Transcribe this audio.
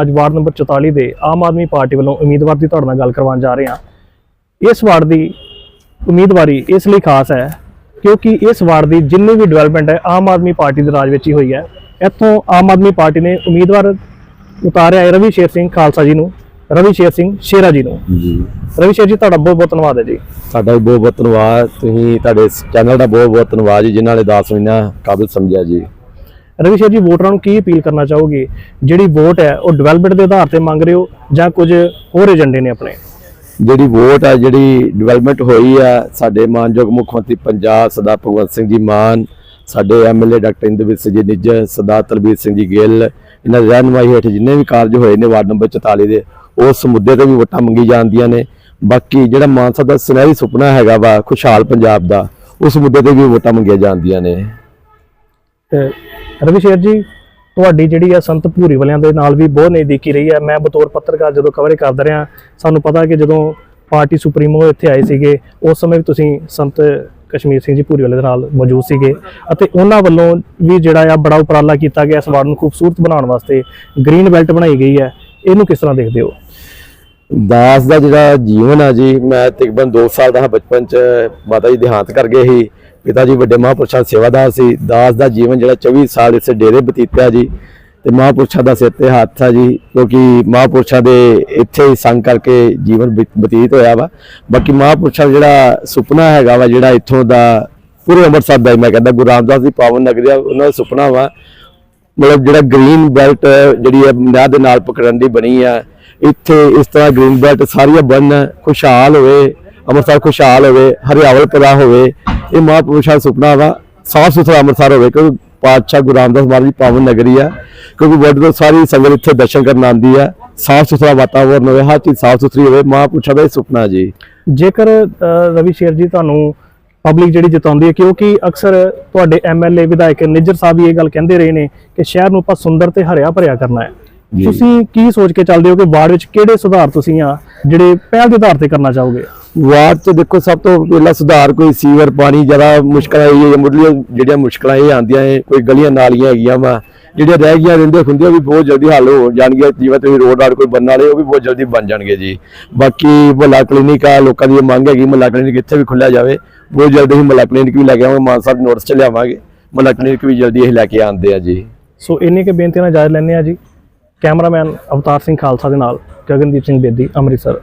ਅੱਜ ward number 44 ਦੇ Aam Aadmi party ਵੱਲੋਂ ਉਮੀਦਵਾਰ ਦੀ ਤੁਹਾਡੇ ਨਾਲ ਗੱਲ ਕਰਵਾਉਣ ਜਾ ਰਹੇ ਹਾਂ। ਇਸ ਵਾਰਡ ਦੀ ਉਮੀਦਵਾਰੀ ਇਸ ਲਈ ਖਾਸ ਹੈ ਕਿਉਂਕਿ ਇਸ ਵਾਰਡ ਦੀ ਜਿੰਨੀ ਵੀ ਡਿਵੈਲਪਮੈਂਟ ਹੈ ਆਮ ਆਦਮੀ ਪਾਰਟੀ ਦੇ ਰਾਜ ਵਿੱਚ ਹੀ ਹੋਈ ਹੈ। ਇੱਥੋਂ ਆਮ ਆਦਮੀ ਪਾਰਟੀ ਨੇ ਉਮੀਦਵਾਰ ਉਤਾਰਿਆ ਹੈ ਰਵੀ ਸ਼ੇਰ ਸਿੰਘ ਖਾਲਸਾ ਜੀ ਨੂੰ ਰਵੀ ਸ਼ੇਰ ਸਿੰਘ ਸ਼ੇਰਾ ਜੀ ਨੂੰ। ਜੀ। ਰਵੀ ਸ਼ੇਰ ਜੀ ਤੁਹਾਡਾ ਬਹੁਤ ਬਹੁਤ ਧੰਨਵਾਦ ਹੈ ਜੀ। ਤੁਹਾਡਾ ਵੀ ਬਹੁਤ ਬਹੁਤ ਧੰਨਵਾਦ। ਤੁਸੀਂ ਤੁਹਾਡੇ ਚੈਨਲ ਦਾ ਬਹੁਤ ਬਹੁਤ ਧੰਨਵਾਦ ਜੀ ਜਿਨ੍ਹਾਂ ਨੇ ਦਾਸ ਮਹੀਨਾ ਕਾਬਿਲ ਸਮਝਿਆ ਜੀ। ਰਵੀ ਸ਼ੇਰ ਜੀ, ਵੋਟਰਾਂ ਨੂੰ ਕੀ ਅਪੀਲ ਕਰਨਾ ਚਾਹੋਗੇ? ਜਿਹੜੀ ਵੋਟ ਹੈ, ਉਹ ਡਿਵੈਲਪਮੈਂਟ ਦੇ ਆਧਾਰ ਤੇ ਮੰਗ ਰਹੇ ਹੋ ਜਾਂ ਕੁਝ ਹੋਰ ਏਜੰਡੇ ਨੇ ਆਪਣੇ? ਜਿਹੜੀ ਵੋਟ ਆ, ਜਿਹੜੀ ਡਿਵੈਲਪਮੈਂਟ ਹੋਈ ਆ, ਸਾਡੇ ਮਾਨਯੋਗ ਮੁੱਖ ਮੰਤਰੀ ਪੰਜਾਬ ਸਰਦਾਰ ਭਗਵੰਤ ਸਿੰਘ ਜੀ ਮਾਨ, ਸਾਡੇ ਐਮਐਲਏ ਡਾਕਟਰ ਇੰਦਰਵੀਰ ਸਿੰਘ ਜੀ ਨਿੱਜਰ ਸਰਦਾਰ ਤਲਬੀਰ ਸਿੰਘ ਜੀ ਗਿੱਲ, ਇਹਨਾਂ ਦੀ ਰਹਿਨੁਮਾਈ ਹੇਠ ਜਿੰਨੇ ਵੀ ਕਾਰਜ ਹੋਏ ਨੇ ਵਾਰਡ ਨੰਬਰ 44 ਦੇ, ਉਸ ਮੁੱਦੇ ਤੇ ਵੀ ਵੋਟਾਂ ਮੰਗੀ ਜਾਂਦੀਆਂ ਨੇ। ਬਾਕੀ ਜਿਹੜਾ ਮਾਨਸਾ ਦਾ ਸੁਨਹਿਰੀ ਸੁਪਨਾ ਹੈਗਾ ਵਾ, ਖੁਸ਼ਹਾਲ ਪੰਜਾਬ ਦਾ, ਉਸ ਮੁੱਦੇ ਤੇ ਵੀ ਵੋਟਾਂ ਮੰਗੀਆਂ ਜਾਂਦੀਆਂ ਨੇ। ਤੇ ਰਵੀ ਸ਼ੇਰ ਜੀ, ਤੁਹਾਡੀ ਜਿਹੜੀ ਆ ਸੰਤ ਭੂਰੀ ਵਾਲਿਆਂ ਦੇ ਨਾਲ ਵੀ ਬਹੁਤ ਨਜ਼ਦੀਕੀ ਰਹੀ ਹੈ ਮੈਂ ਬਤੌਰ ਪੱਤਰਕਾਰ ਜਦੋਂ ਕਵਰ ਕਰਦਾ ਰਿਹਾ, ਸਾਨੂੰ ਪਤਾ ਕਿ ਜਦੋਂ ਪਾਰਟੀ ਸੁਪਰੀਮੋ ਇੱਥੇ ਆਏ ਸੀਗੇ, ਉਸ ਸਮੇਂ ਵੀ ਤੁਸੀਂ ਸੰਤ ਕਸ਼ਮੀਰ ਸਿੰਘ ਜੀ ਭੂਰੀ ਵਾਲੇ ਦੇ ਨਾਲ ਮੌਜੂਦ ਸੀਗੇ ਅਤੇ ਉਹਨਾਂ ਵੱਲੋਂ ਵੀ ਜਿਹੜਾ ਆ ਬੜਾ ਉਪਰਾਲਾ ਕੀਤਾ ਗਿਆ ਇਸ ਵਾਰਡ ਨੂੰ ਖੂਬਸੂਰਤ ਬਣਾਉਣ ਵਾਸਤੇ, ਗ੍ਰੀਨ ਬੈਲਟ ਬਣਾਈ ਗਈ ਹੈ ਇਹਨੂੰ ਕਿਸ ਤਰ੍ਹਾਂ ਦੇਖਦੇ ਹੋ? ਦਾਸ ਦਾ ਜਿਹੜਾ ਜੀਵਨ ਆ ਜੀ, ਮੈਂ ਤਕਰੀਬਨ 2 ਸਾਲ ਦਾ ਹਾਂ ਬਚਪਨ ਚ ਮਾਤਾ ਜੀ ਦੇਹਾਂਤ ਕਰ ਗਏ ਸੀ। ਪਿਤਾ ਜੀ ਵੱਡੇ ਮਹਾਂਪੁਰਸ਼ਾਂ ਦੇ ਸੇਵਾਦਾਰ ਸੀ। ਦਾਸ ਦਾ ਜੀਵਨ ਜਿਹੜਾ 24 ਸਾਲ ਇਸ ਡੇਰੇ ਬਤੀਤਿਆ ਜੀ। ਤੇ ਮਹਾਂਪੁਰਸ਼ਾਂ ਦਾ ਸਿਰ ਤੇ ਹੱਥ ਆ ਜੀ, ਕਿਉਂਕਿ ਮਹਾਂਪੁਰਸ਼ਾਂ ਦੇ ਇੱਥੇ ਹੀ ਸੰਗ ਕਰਕੇ ਜੀਵਨ ਬਤ- ਬਤੀਤ ਹੋਇਆ ਵਾ। ਬਾਕੀ ਮਹਾਂਪੁਰਸ਼ਾਂ ਦਾ ਜਿਹੜਾ ਸੁਪਨਾ ਹੈਗਾ ਵਾ, ਜਿਹੜਾ ਇੱਥੋਂ ਦਾ ਪੂਰੇ ਅੰਮ੍ਰਿਤਸਰ ਦਾ ਮੈਂ ਕਹਿੰਦਾ, ਗੁਰੂ ਰਾਮਦਾਸ ਦੀ ਪਾਵਨ ਨਗਰੀ ਆ ਉਹਨਾਂ ਦਾ ਸੁਪਨਾ ਵਾ। ਮਤਲਬ ਜਿਹੜਾ ਗ੍ਰੀਨ ਬੈਲਟ ਜਿਹੜੀ ਹੈ, ਨਹਿਰ ਦੇ ਨਾਲ ਪਕੜਨ ਦੀ ਬਣੀ ਆ। ਇੱਥੇ ਇਸ ਤਰ੍ਹਾਂ ਗ੍ਰੀਨ ਬੈਲਟ ਸਾਰੀਆਂ ਬਣਨ ਖੁਸ਼ਹਾਲ ਹੋਵੇ ਅੰਮ੍ਰਿਤਸਰ ਖੁਸ਼ਹਾਲ ਹੋਵੇ ਹਰਿਆਵਲ ਪੈਦਾ ਹੋਵੇ ਇਹ ਮਹਾਂਪੁਰਸ਼ਾਂ ਦਾ ਸੁਪਨਾ ਵਾ ਸਾਫ਼ ਸੁਥਰਾ ਅੰਮ੍ਰਿਤਸਰ ਹੋਵੇ ਕਿਉਂਕਿ ਪਾਤਸ਼ਾਹ ਗੁਰੂ ਰਾਮਦਾਸ ਮਹਾਰਾਜ ਦੀ ਪਾਵਨ ਨਗਰੀ ਆ ਕਿਉਂਕਿ ਵਰਲਡ ਤੋਂ ਸਾਰੀ ਸੰਗਤ ਇੱਥੇ ਦਰਸ਼ਨ ਕਰਨ ਆਉਂਦੀ ਆ ਸਾਫ਼ ਸੁਥਰਾ ਵਾਤਾਵਰਨ ਹੋਵੇ ਹਰ ਚੀਜ਼ ਸਾਫ਼ ਸੁਥਰੀ ਹੋਵੇ ਮਹਾਂਪੁਰਸ਼ਾਂ ਦਾ ਇਹ ਸੁਪਨਾ ਜੀ। ਜੇਕਰ ਰਵੀ ਸ਼ੇਰ ਜੀ ਤੁਹਾਨੂੰ ਪਬਲਿਕ ਜਿਹੜੀ ਜਿਤਾਉਂਦੀ ਹੈ ਕਿਉਂਕਿ ਅਕਸਰ ਤੁਹਾਡੇ ਐਮਐਲਏ ਵਿਧਾਇਕ ਨਿੱਜਰ ਸਾਹਿਬ ਵੀ ਇਹ ਗੱਲ ਕਹਿੰਦੇ ਰਹੇ ਨੇ ਕਿ ਸ਼ਹਿਰ ਨੂੰ ਆਪਾਂ ਸੁੰਦਰ ਤੇ ਹਰਿਆ ਭਰਿਆ ਕਰਨਾ ਹੈ। ਤੁਸੀਂ ਕੀ ਸੋਚ ਕੇ ਚੱਲਦੇ ਹੋ ਕਿ ਵਾਰਡ ਵਿੱਚ ਕਿਹੜੇ ਸੁਧਾਰ ਤੁਸੀਂ ਆ ਜਿਹੜੇ ਪਹਿਲ ਦੇ ਆਧਾਰ ਤੇ ਕਰਨਾ ਚਾਹੋਗੇ? ਵਾਰਡ 'ਚ ਦੇਖੋ ਸਭ ਤੋਂ ਪਹਿਲਾਂ ਸੁਧਾਰ ਕੋਈ ਸੀਵਰ ਪਾਣੀ ਜ਼ਿਆਦਾ ਮੁਸ਼ਕਲਾਂ ਇਹ ਹੈ ਮੁੱਢਲੀਆਂ ਜਿਹੜੀਆਂ ਮੁਸ਼ਕਲਾਂ ਇਹ ਆਉਂਦੀਆਂ ਹੈ ਕੋਈ ਗਲੀਆਂ ਨਾਲੀਆਂ ਹੈਗੀਆਂ ਵਾ, ਜਿਹੜੀਆਂ ਰਹਿ ਗਈਆਂ ਰਹਿੰਦੇ ਹੁੰਦੇ ਉਹ ਵੀ ਬਹੁਤ ਜਲਦੀ ਹੱਲ ਹੋ ਜਾਣਗੀਆਂ, ਜਿਵੇਂ ਤੁਸੀਂ ਰੋਡ ਰਾਡ ਕੋਈ ਬਣਨ ਵਾਲੇ, ਉਹ ਵੀ ਬਹੁਤ ਜਲਦੀ ਬਣ ਜਾਣਗੇ ਜੀ। ਬਾਕੀ ਮੁਹੱਲਾ ਕਲੀਨਿਕ ਆ, ਲੋਕਾਂ ਦੀ ਇਹ ਮੰਗ ਹੈਗੀ, ਮੁਹੱਲਾ ਕਲੀਨਿਕ ਇੱਥੇ ਵੀ ਖੁੱਲਿਆ ਜਾਵੇ, ਬਹੁਤ ਜਲਦੀ ਹੀ ਮੁਹੱਲਾ ਕਲੀਨਿਕ ਵੀ ਲੈ ਕੇ ਆਵਾਂਗੇ ਮਾਨ ਸਾਹਿਬ ਨੋਟਿਸ ਚ ਲਿਆਵਾਂਗੇ, ਮੁਹੱਲਾ ਕਲੀਨਿਕ ਵੀ ਜਲਦੀ ਇਹ ਲੈ ਕੇ ਆਉਂਦੇ ਆ ਜੀ। ਸੋ ਇੰਨੇ ਕੇ ਬੇਨਤੀ ਨਾਲ ਜਾਇਜ਼ ਲੈਂਦੇ ਆ ਜੀ। ਕੈਮਰਾਮੈਨ ਅਵਤਾਰ ਸਿੰਘ ਖਾਲਸਾ ਦੇ ਨਾਲ ਗਗਨਦੀਪ ਸਿੰਘ ਬੇਦੀ, ਅੰਮ੍ਰਿਤਸਰ।